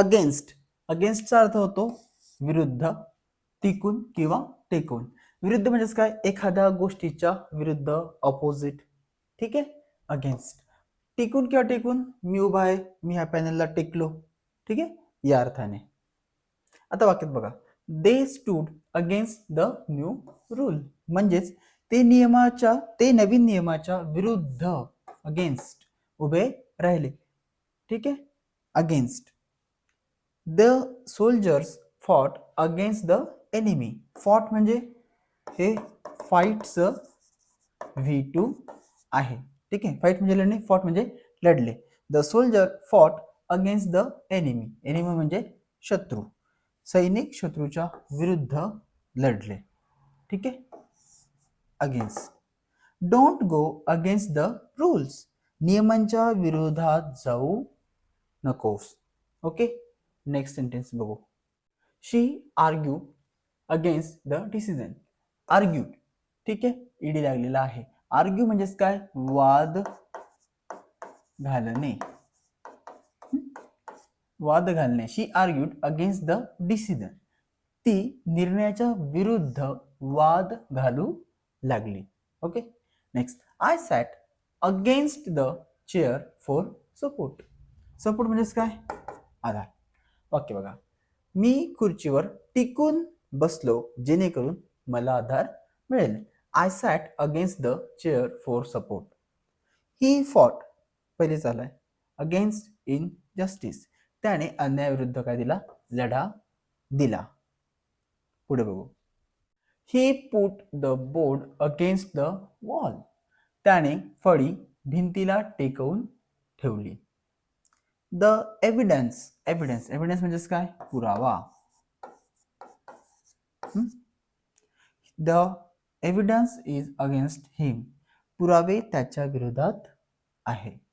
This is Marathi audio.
अगेन्स्ट. अगेन्स्टचा अर्थ होतो विरुद्ध टिकून किंवा टेकून. विरुद्ध म्हणजेच काय? एखाद्या गोष्टीच्या विरुद्ध ऑपोजिट ठीक आहे? अगेन्स्ट. टिकून किंवा टेकून मी उभा आहे मी ह्या पॅनलला टेकलो. ठीक आहे? या अर्थाने. आता वाक्यात बघा. They stood against the new rule म्हणजेच ते नियमाच्या ते नवीन नियमाच्या विरुद्ध अगेन्स्ट उभे राहिले. ठीक आहे? Against. The soldiers fought against the enemy fought म्हणजे हे फाईटचं व्ही टू आहे. ठीक आहे? फाईट म्हणजे लढणे फॉट म्हणजे लढले. The soldier fought against the enemy enemy म्हणजे शत्रू. सैनिक शत्रूच्या विरुद्ध लढले. ठीक आहे? Against don't go against the rules नियमांच्या विरोधात जाऊ नकोस. ओके नेक्स्ट सेंटेन्स बघू. She argue against the decision argue ठीक आहे? ईडी लागलेला आहे. आर्ग्यू म्हणजेच काय? वाद घालणे. वाद घालणे. She argued against the decision ती निर्णयाच्या विरुद्ध वाद घालू लागली. Okay next I sat against the chair for support support म्हणजेच काय? आधार. वाक्य बघा. मी खुर्चीवर टिकून बसलो जेणेकरून मला आधार मिळेल. I sat against the chair for support he fought पहिले चालू आहे अगेन्स्ट इन जस्टिस त्याने अन्यायाविरुद्ध काय दिला? लढा दिला. पुढे बघू. He put the board against the wall त्याने फळी भिंतीला टेकवून ठेवली. The evidence. एव्हिडन्स. एव्हिडन्स म्हणजेच काय? पुरावा. The evidence is against him. पुरावे त्याच्या विरोधात आहे.